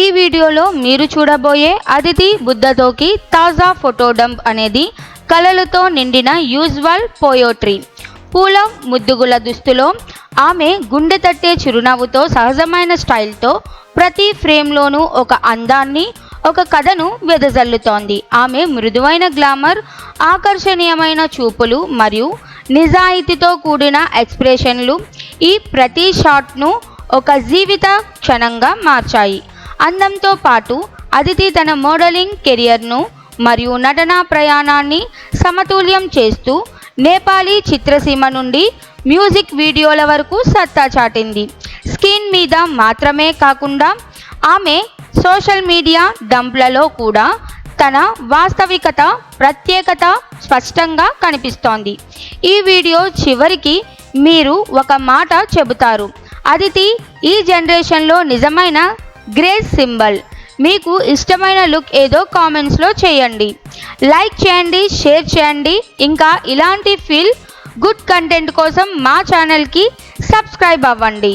ఈ వీడియోలో మీరు చూడబోయే అతిథి బుద్ధతోకి తాజా ఫోటో డంప్ అనేది కళలతో నిండిన యూజువల్ పోయోట్రీ. పూల ముద్దుగుల దుస్తులో ఆమె గుండె తట్టే చిరునవ్వుతో సహజమైన స్టైల్తో ప్రతి ఫ్రేమ్లోనూ ఒక అందాన్ని ఒక కథను వెదజల్లుతోంది. ఆమె మృదువైన గ్లామర్ ఆకర్షణీయమైన చూపులు మరియు నిజాయితీతో కూడిన ఎక్స్ప్రెషన్లు ఈ ప్రతి షాట్ను ఒక జీవిత క్షణంగా మార్చాయి. అందంతో పాటు అదితి తన మోడలింగ్ కెరియర్ను మరియు నటనా ప్రయాణాన్ని సమతుల్యం చేస్తూ నేపాలీ చిత్రసీమ నుండి మ్యూజిక్ వీడియోల వరకు సత్తా చాటింది. స్క్రీన్ మీద మాత్రమే కాకుండా ఆమె సోషల్ మీడియా డంప్లలో కూడా తన వాస్తవికత ప్రత్యేకత స్పష్టంగా కనిపిస్తోంది. ఈ వీడియో చివరికి మీరు ఒక మాట చెబుతారు. అదితి ఈ జనరేషన్లో నిజమైన గ్రేస్ సింబల్. మీకు ఇష్టమైన లుక్ ఏదో కామెంట్స్లో చేయండి. లైక్ చేయండి షేర్ చేయండి. ఇంకా ఇలాంటి ఫీల్ గుడ్ కంటెంట్ కోసం మా ఛానల్కి సబ్స్క్రైబ్ అవ్వండి.